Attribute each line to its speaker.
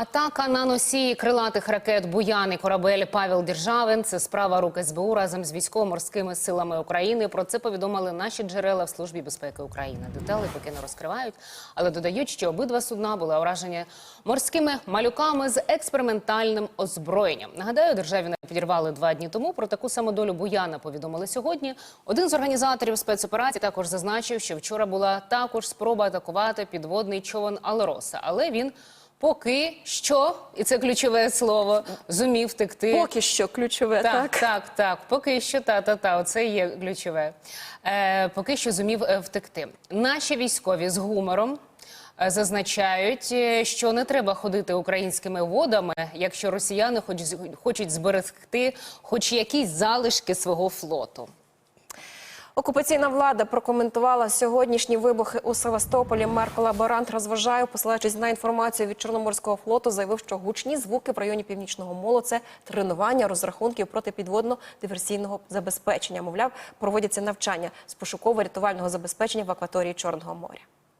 Speaker 1: Атака на носії крилатих ракет Буян і корабель Павел Державин. Це справа рук СБУ разом з військово-морськими силами України. Про це повідомили наші джерела в службі безпеки України. Деталі поки не розкривають, але додають, що обидва судна були уражені морськими малюками з експериментальним озброєнням. Нагадаю, державіна підірвали два дні тому. Про таку саму долю Буяна повідомили сьогодні. Один з організаторів спецоперації також зазначив, що вчора була також спроба атакувати підводний човен Алроса, але він. Поки що, і це ключове слово, зумів втекти.
Speaker 2: Поки що ключове, так?
Speaker 1: так, так, так. Поки що та та та оце є ключове. Е, поки що зумів е, втекти. Наші військові з гумором е, зазначають, е, що не треба ходити українськими водами, якщо росіяни хоч хочуть зберегти хоч якісь залишки свого флоту.
Speaker 2: Окупаційна влада прокоментувала сьогоднішні вибухи у Севастополі. Мер колаборант розважає, посилаючись на інформацію від Чорноморського флоту, заявив, що гучні звуки в районі північного молу це тренування розрахунків протипідводно-диверсійного забезпечення. Мовляв, проводяться навчання з пошуково-рятувального забезпечення в акваторії Чорного моря.